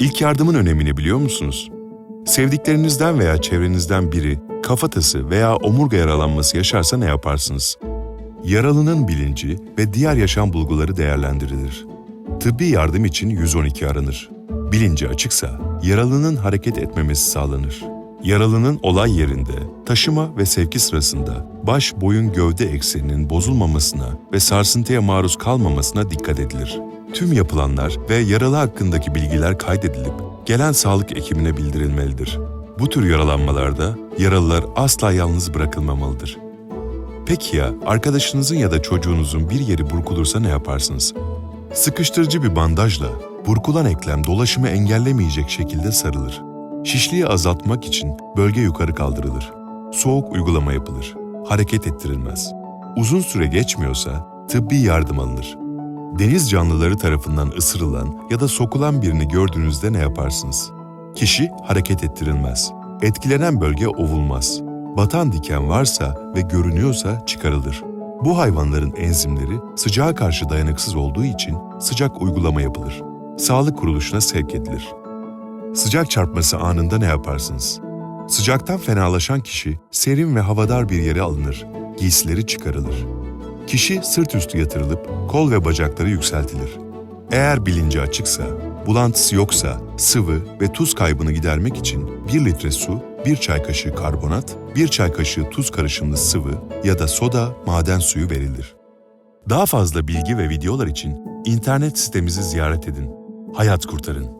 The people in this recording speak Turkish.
İlk yardımın önemini biliyor musunuz? Sevdiklerinizden veya çevrenizden biri kafatası veya omurga yaralanması yaşarsa ne yaparsınız? Yaralının bilinci ve diğer yaşam bulguları değerlendirilir. Tıbbi yardım için 112 aranır. Bilinci açıksa yaralının hareket etmemesi sağlanır. Yaralının olay yerinde, taşıma ve sevki sırasında baş boyun gövde ekseninin bozulmamasına ve sarsıntıya maruz kalmamasına dikkat edilir. Tüm yapılanlar ve yaralı hakkındaki bilgiler kaydedilip gelen sağlık ekibine bildirilmelidir. Bu tür yaralanmalarda yaralılar asla yalnız bırakılmamalıdır. Peki ya arkadaşınızın ya da çocuğunuzun bir yeri burkulursa ne yaparsınız? Sıkıştırıcı bir bandajla burkulan eklem dolaşımı engellemeyecek şekilde sarılır. Şişliği azaltmak için bölge yukarı kaldırılır. Soğuk uygulama yapılır. Hareket ettirilmez. Uzun süre geçmiyorsa tıbbi yardım alınır. Deniz canlıları tarafından ısırılan ya da sokulan birini gördüğünüzde ne yaparsınız? Kişi hareket ettirilmez. Etkilenen bölge ovulmaz. Batan diken varsa ve görünüyorsa çıkarılır. Bu hayvanların enzimleri sıcağa karşı dayanıksız olduğu için sıcak uygulama yapılır. Sağlık kuruluşuna sevk edilir. Sıcak çarpması anında ne yaparsınız? Sıcaktan fenalaşan kişi serin ve havadar bir yere alınır. Giysileri çıkarılır. Kişi sırt üstü yatırılıp kol ve bacakları yükseltilir. Eğer bilinci açıksa, bulantısı yoksa sıvı ve tuz kaybını gidermek için 1 litre su, 1 çay kaşığı karbonat, 1 çay kaşığı tuz karışımlı sıvı ya da soda maden suyu verilir. Daha fazla bilgi ve videolar için internet sitemizi ziyaret edin. Hayat kurtarın.